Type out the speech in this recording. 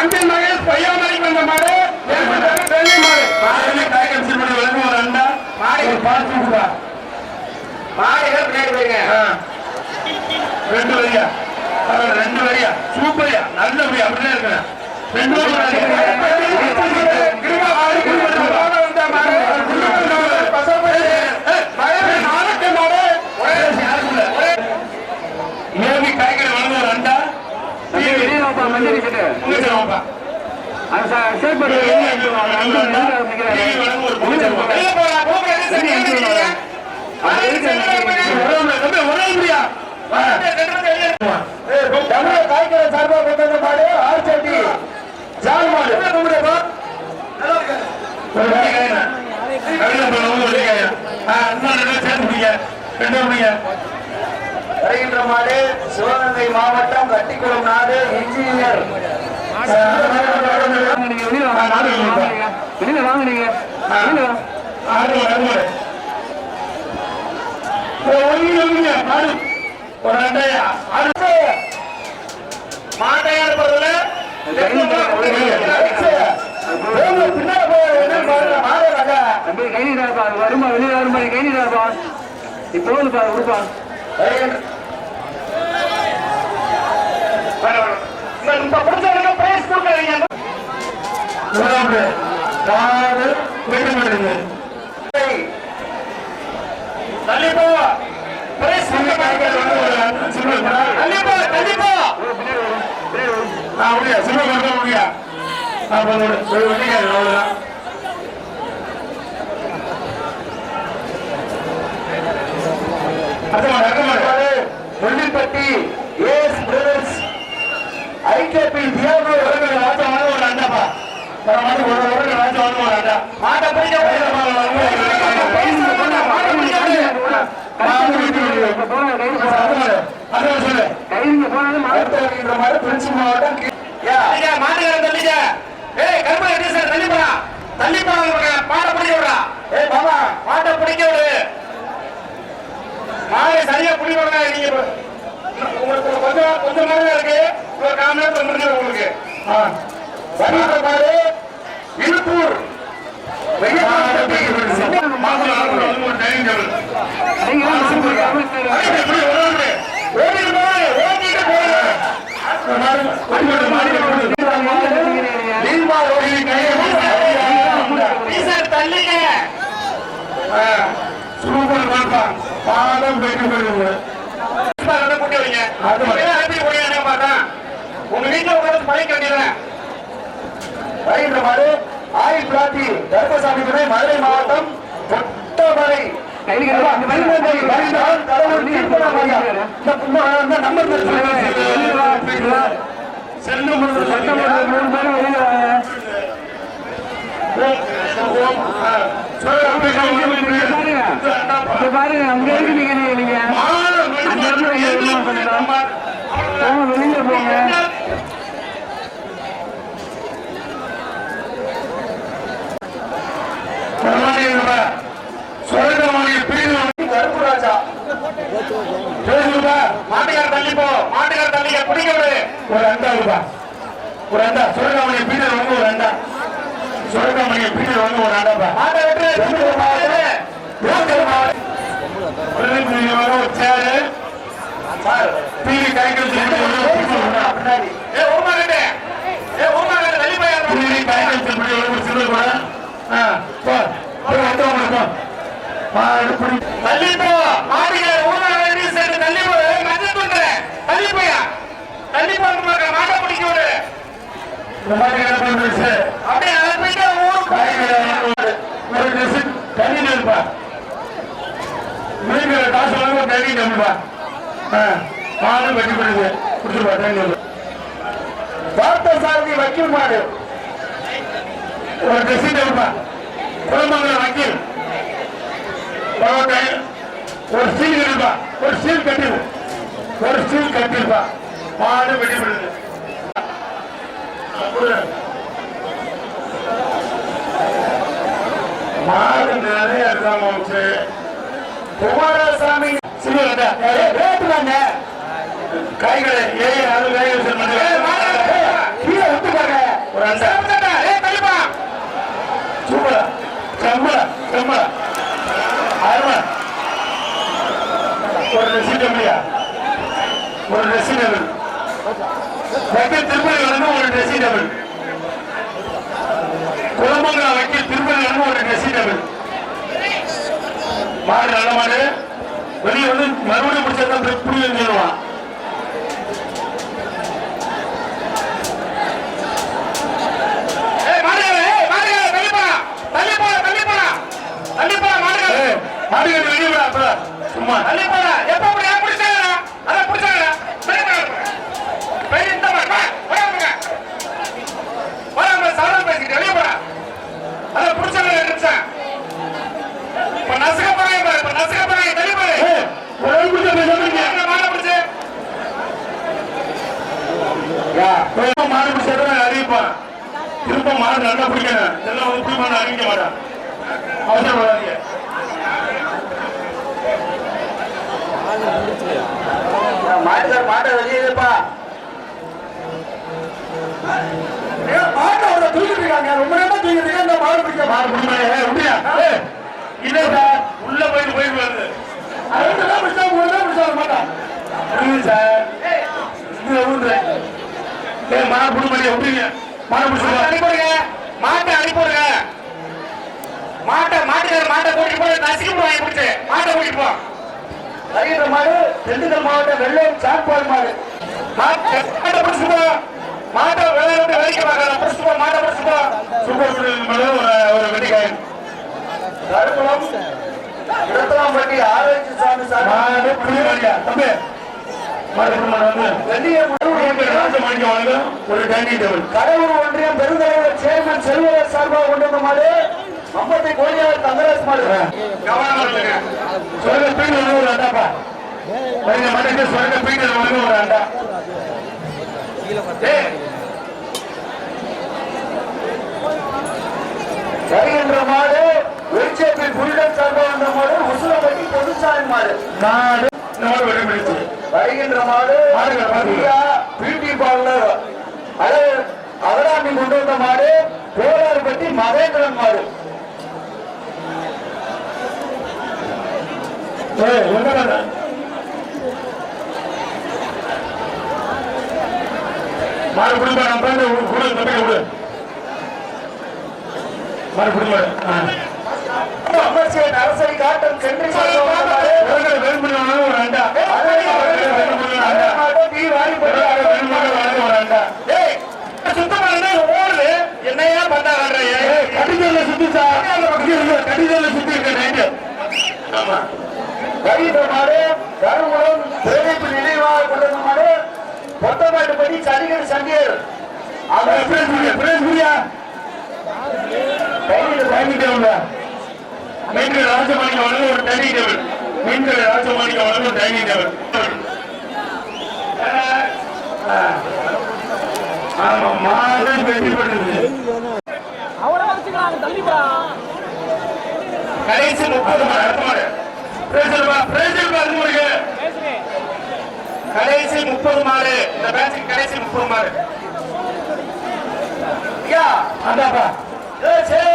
அன்பில் மகேஷ் பையாமலைக்கு வந்த மாடு வெள்ளி மாடு மாடுகளை சிறுமணி வழங்கும் ஒரு அண்டா ஒரு மாடுகள் பின்னாடி போயிருங்க. ரெண்டு வரியா? ரெண்டு வரியா? சூப்பரியா? நல்ல வரியா அப்படிதான் இருக்கணும். ரெண்டு கிருபா மாடு கிருபா மாடு வந்த மாடு கிருபா மாடு பசப்படி மகேஷ் நாளைக்கு மாடு ஒரே ஒரே ஏவி காய்கறி வழங்கும் ஒரு அண்டா உங்க சிரமப்பா வழங்கும் ஒரு பூஜை வெளிய போலாம் போங்க சரி தமிழக காய்கறி சார்பாக கொண்டு மாடு ஆர்ச்சட்டி ஜால் மாடு. வருகின்ற மாடு சிவகங்கை மாவட்டம் கட்டிக்குளம் நாடு இன்ஜினியர். வெளியில வாங்க. நீங்க வெளியில வாங்க மாட்டையான பொருள் பின்னாடி போய் கை நீட்டாப்பா வருமா வெளியில வருமா கை நீட்டாப்பா இப்போ போகுதுப்பா கொடுப்பா இப்ப பிடிச்சவங்க பிரைஸ் கொடுக்குறீங்க வெள்ளிப்பட்டி பிரதர்ஸ் ஐகேபி மாட்டை தள்ளிக்க ஏய் கருமா எப்படி சார் தள்ளி போடா தள்ளி பிடிக்க விடுறா ஏய் மாமா மாட்டை பிடிக்க விடு மாலை சரியா பிடிக்க விடுங்க நீங்க உங்களுக்கு கொஞ்சம் கொஞ்சம் நேரம் இருக்கு ஒரு கால் மணி நேரத்துல உங்களுக்கு வருகிற தள்ளிங்க சூப்பர் பாப்பா பாதம் போயிட்டு போயிடுங்க கூட்டி வைங்க அது அனுப்பி போய் பார்த்தா உங்க வீட்டுல உட்காந்து பழைக்க வேண்டியதுதான் வருகின்ற மாடு பிராட்டி தர்மசாமி துணை மதுரை மாவட்டம் இங்க பாருங்க. அங்க இருக்கு நீங்க. மாட்டுக்கார தள்ளி போ மாட்டுக்கார தள்ளிக்க பிடிக்க விடு ஒரு அண்டா ரூபா ஒரு அண்டா சுரகாமணி பீட்டர் வந்து ஒரு அண்டா சுரகாமணி பீட்டர் வந்து ஒரு அண்டாப்பா மாட்டை வெட்டு ஒரு சேரு டிவி பின்னாடி ஏ ஊமா கட்டு ஏ ஊமா கட்டு தள்ளி போய் டிவி காய்கறி செப்படி ஒரு சில்லர் கூட ஆ போ போய் வந்தவங்க போ மாடு பிடி தள்ளி போ மாட்டுக்கார ஊமா கட்டி சேர்த்து தள்ளி போ மஞ்சள் துண்டு தள்ளி போயா தள்ளி போங்க மாட்டை பிடிக்க விடு இந்த மாதிரி என்ன அப்படியே ஊருக்கு ஒரு தண்ணி காசு வாங்க தண்ணி கம்மிப்பா மாடு வெட்டி போடுது கொடுத்துருப்பா தண்ணி பார்த்த சாரதி வக்கீல் மாடு. ஒரு ட்ரெஸ் இருப்பா குடும்பங்கள வக்கீல். ஒரு ஒரு இருப்பா ஒரு சீல் கட்டிடு ஒரு ஸ்டீல் கட்டிருப்பா மாடு வெட்டி மாடு நிறைய இருக்காங்க மாம்சு. குமாரசாமி சிவகட்டா ரேட்டு வாங்க அது காய்கறி ஏய், மாடு, ஏய், கீழே விட்டு பாருங்க டேபிள் வக்கீல் திருப்பதி வரணும் ஒரு ட்ரெஸ்ஸிங் டேபிள் குளமங்கலம் வக்கீல் திருப்பதி வரணும் ஒரு ட்ரெஸ்ஸிங் டேபிள் மாடு நல்ல மாடு. வெளியே வந்து மறுபடியும் பிடிச்சதான் புரியும் சொல்லுவான் ஏய் மாடுகார ஏய் மாடுகார தள்ளி போடா தள்ளி போடா தள்ளி போடா தள்ளி போடா மாடுகார ஏய், மாடு கட்டி வெளியே விடா அப்ப சும்மா தள்ளி போடா எப்ப அப்படி ஏன் பிடிச்சாங்கடா அத பிடிச்சாங்கடா பெரிய மாடு பெரிய இந்த மாடு வா வராங்க வராங்க சாதாரண பேசிக்கிட்டு வெளியே போடா அத பிடிச்சாங்க நிமிஷம் இப்ப நசுக்க போறேன் பாரு இப்ப நசுக்க போறேன் தள்ளி போடு ஏய், ஒரு ஆள் பிடிச்சா பேசாம இருக்கியா? என்ன மாடை பிடிச்சு திரும்ப மாடு பிடிச்சதான் அறிவிப்பான் திரும்ப மாடு நல்லா புடி மாடு அறிவிக்க மாட்டான் அவசரப்படாதீங்க மாட்டுக்கார மாட்டை வெளியேப்பா மாட்டை அவரை தூக்கிட்டு இருக்காங்க ரொம்ப நேரம் தூக்கிட்டு இருக்காங்க இந்த மாடு பிடிக்க மாடு பிடிக்க முடியா இல்லை சார் உள்ள போயிட்டு போயிட்டு வருது ரெண்டு தான் பிடிச்சா மூணு தான் பிடிச்சா மாட்டான் புரியுது சார் இது ஊன்றேன் ஏய் மாடு பிடி மாட்டியா விட்டுருங்க மாடு மாட்டை பிடிச்சா அனுப்பிடுங்க மாட்டை அனுப்பிடுங்க மாட்டை மாட்டுக்கார மாட்டை கூட்டிட்டு போய் நசுக்கி போய் பிடிச்சு மாட்டை கூட்டிட்டு போ. வருகின்ற மாடு திண்டுக்கல் மாவட்டம் வெள்ளம் சாப்பாடு மாடு. மாட்டை பிடிச்சு போ. மாட்டை வெளியே விட்டு வெளிக்க பார்க்கல பிடிச்சு போ மாட்டை பிடிச்சு போ. சூப்பர் மேல ஒரு ஒரு வெட்டிக்காயன் கருக்குளம் இடத்தலாம்பட்டி ஆராய்ச்சி சாமி மாடியா தம்பி. ஒரு டைனிங் டேபிள் கடவுள் ஒன்றியம் பெருந்தலைவர் சேர்மன் செல்வராஜ் சார்பாக கொண்டு வந்த மாடு மம்பத்தை கோழியார் தங்கராஜ் மாடு. கவனமா இருந்துங்க. சொர்க்க பீடு வந்து ஒரு அண்டாப்பா இந்த மாட்டுக்கு சொர்க்க பீடு வந்து ஒரு அண்டா. வருகின்ற மாடு சார்பாக வந்த பொதுச்சாமி நாடு வருகின்ற மாடு பியூட்டி பார்லர். அகராமி கொண்டு வந்த மாடு கோலார்பட்டி மகேந்திரன் மாடு வந்த? மாடு பிடிப்பா நான் பேருந்து கூட தம்பிக்க விடு. மாடு பிடி மாடு ஆ. அமர்சியன் அரசை காட்டம் சென்று என்னையா பண்ணா ஏய், கடிதல்ல சுத்தி சார். கடிதல்ல சுத்தி இருக்க நைட்டு. ஆமா. மாடு கருங்குளம் பிரதீப் நினைவாக கொண்டு வந்த மாடு பொத்தமாட்டுப்படி சனிகர் சண்டியர் அவர் பிரேஸ் புரியா பிரேஸ் புரியா டைனிங் டேபிள் மீன்கள் ராஜமாணிக்கம் வழங்கும் ஒரு டைனிங் டேபிள் மீன்கள் ராஜமாணிக்கம் வழங்கும் டைனிங் டேபிள் ஆமா வச்சுக்கலாம் தள்ளிப்பா. கடைசி முப்பது மாடு அடுத்த மாடு பிரேசில் பா பிரேசில் பா அது முடிக்க கடைசி முப்பது மாடு. இந்த பேட்சுக்கு கடைசி முப்பது மாடு. ஐயா அந்தாப்பா ஏய், சரி.